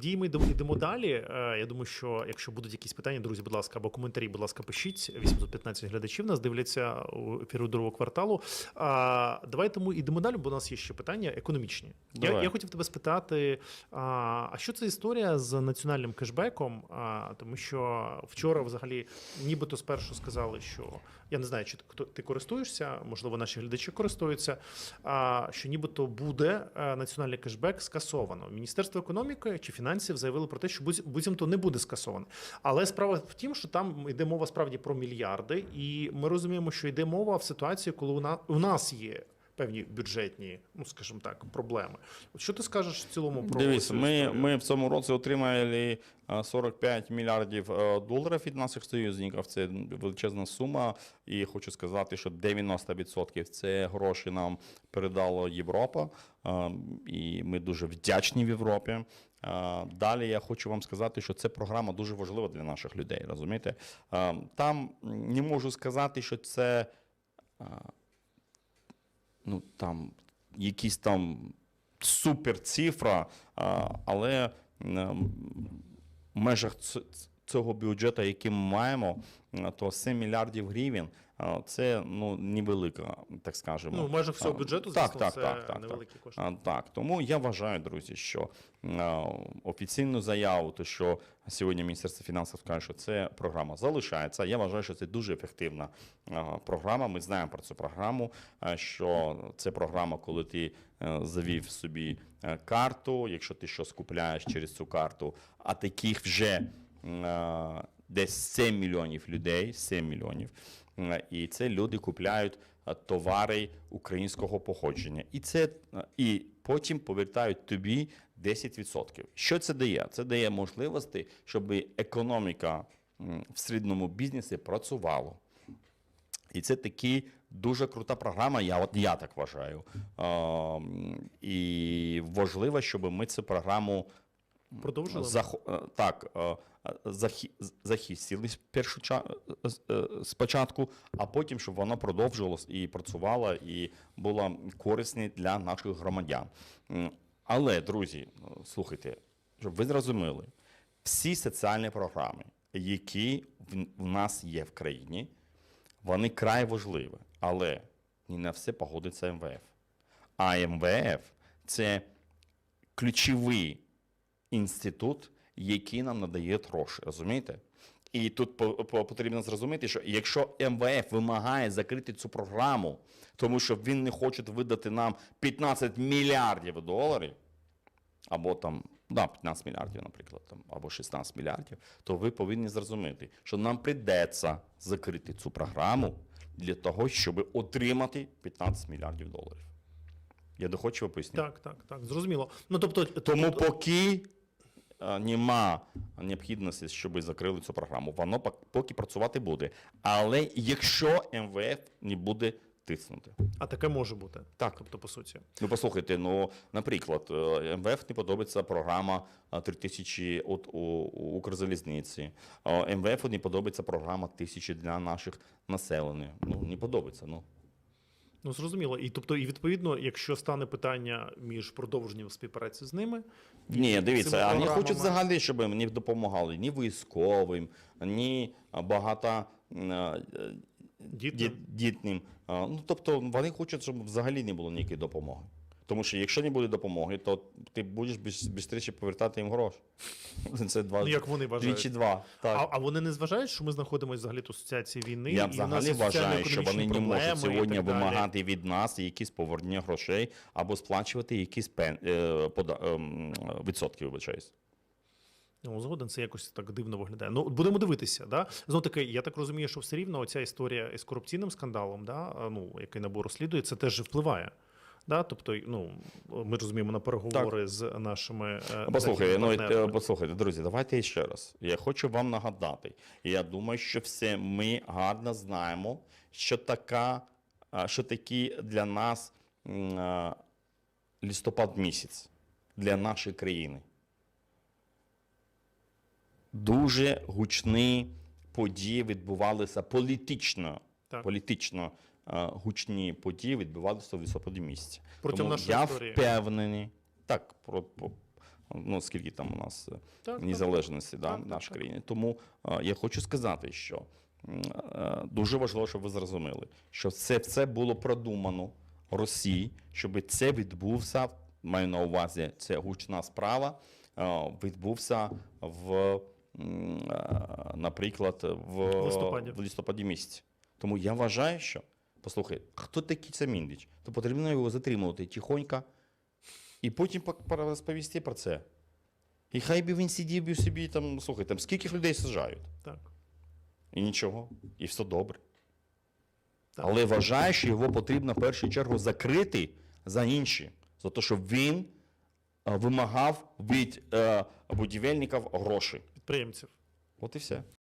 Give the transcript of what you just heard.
Діємо йдемо, йдемо далі. Е, Я думаю, що якщо будуть якісь питання, друзі, будь ласка, або коментарі, будь ласка, пишіть. 815 глядачів нас дивляться у ефіру другого кварталу. А, давай тому йдемо далі, бо у нас є ще питання економічні. Я, Давай. я хотів тебе спитати: а, а що це історія з національним кешбеком? А, тому що вчора, взагалі, нібито спершу сказали, що я не знаю, чи хто- ти користуєшся, можливо, наші глядачі користуються. А, що нібито буде е, національний кешбек скасовано. Міністерство економіки чи фінансів заявило про те, що буц- буцімто не буде скасовано. Але справа в тім, що там йде мова справді про мільярди, і ми розуміємо, що йде мова в ситуації, коли у нас є. Певні бюджетні, ну скажімо так, проблеми. От що ти скажеш в цілому про Дивіться, ми, ми в цьому році отримали е, 45 мільярдів е, доларів від наших союзників. Це величезна сума. І хочу сказати, що 90% це гроші нам передала Європа. І ми дуже вдячні в Європі. Далі я хочу вам сказати, що ця програма дуже важлива для наших людей. Розумієте? Там не можу сказати, що це. Ну там якісь там суперцифра, але ем, в межах ц- цього бюджету, який ми маємо, е, то 7 мільярдів гривень це ну невелика, так скажемо. ну, межах всього бюджету, так, звісно, так, це так, так, невеликі кошти. Так, тому я вважаю, друзі, що е, офіційну заяву, то що сьогодні Міністерство фінансів каже, що це програма залишається. Я вважаю, що це дуже ефективна е, програма. Ми знаємо про цю програму, е, що це програма, коли ти е, завів собі е, карту, якщо ти щось купляєш через цю карту, а таких вже е, десь 7 мільйонів людей, 7 мільйонів. Е, І це люди купляють е, товари українського походження. І це е, і потім повертають тобі 10%. Що це дає? Це дає можливості, щоб економіка в середньому бізнесі працювала. І це таки дуже крута програма. Я от я так вважаю. І важливо, щоб ми цю програму Продовжили? Захо- е, так, е, е, захі- захистили першу ча- спочатку, а потім, щоб воно продовжилось і працювало, і було корисне для наших громадян. Але, друзі, слухайте, щоб ви зрозуміли, всі соціальні програми, які в нас є в країні, вони край важливі, але не на все погодиться МВФ. А МВФ це ключовий інститут, який нам надає гроші, розумієте? І тут по- по- потрібно зрозуміти, що якщо МВФ вимагає закрити цю програму, тому що він не хоче видати нам 15 мільярдів доларів, або там да, 15 мільярдів, наприклад, там, або 16 мільярдів, то ви повинні зрозуміти, що нам прийдеться закрити цю програму для того, щоб отримати 15 мільярдів доларів. Я доходчиво поясню. Так, так, так, зрозуміло. Ну тобто, Тому тобто- поки нема необхідності, щоб закрили цю програму, воно пок- поки працювати буде. Але якщо МВФ не буде тиснути. а таке може бути. Так. Тобто, по суті. Ну, послухайте, ну, наприклад, е, МВФ не подобається програма е, 3000 от у, Укрзалізниці. Е, МВФ не подобається програма 1000 для наших населення. Ну, не подобається. Ну. Ну, зрозуміло. І тобто, і відповідно, якщо стане питання між продовженням співпраці з ними, Ні, дивіться, вони хочуть взагалі, щоб мені допомагали ні військовим, ні багато е, діти. діт- дітним. Ну, тобто вони хочуть, щоб взагалі не було ніякої допомоги. Тому що якщо не буде допомоги, то ти будеш швидше повертати їм гроші. Це два, Ну, як вони вважають. двічі два. Так. А, а вони не зважають, що ми знаходимося взагалі в асоціації війни? Я і взагалі вважаю, що вони не можуть сьогодні далі. вимагати від нас якісь повернення грошей або сплачувати якісь пен... е, пода... ем, відсотки, вибачаюсь. Ну, згоден, це якось так дивно виглядає. Ну, будемо дивитися. Да? Знову таки, я так розумію, що все рівно оця історія із корупційним скандалом, да? ну, який набор розслідує, це теж впливає. Да? Тобто, ну, ми розуміємо на переговори з нашими е, Послухайте, ну, послухайте, друзі, давайте ще раз. Я хочу вам нагадати. Я думаю, що все ми гарно знаємо, що така, що такі для нас листопад місяць для нашої країни. Дуже гучні події відбувалися політично. Так. Політично гучні події відбувалися в листопаді місяці. Протягом Тому нашої я історії. впевнений, так, про, по- Ну, скільки там у нас е, Так, так. незалежності да, Так, в нашій так. країні. Тому е, я хочу сказати, що е, дуже важливо, щоб ви зрозуміли, що це все було продумано Росії, щоб це відбувся, маю на увазі, це гучна справа, е, відбувся в, е, наприклад, в листопаді. в листопаді місяці. Тому я вважаю, що послухай, хто такий це Міндіч? То потрібно його затримувати тихонько і потім розповісти про це. І хай би він сидів би собі там, слухай, там скільки людей саджають. Так. І нічого, і все добре. Так. Але вважаю, що його потрібно в першу чергу закрити за інші, за те, що він е, вимагав від е, будівельників гроші. Підприємців. От і все.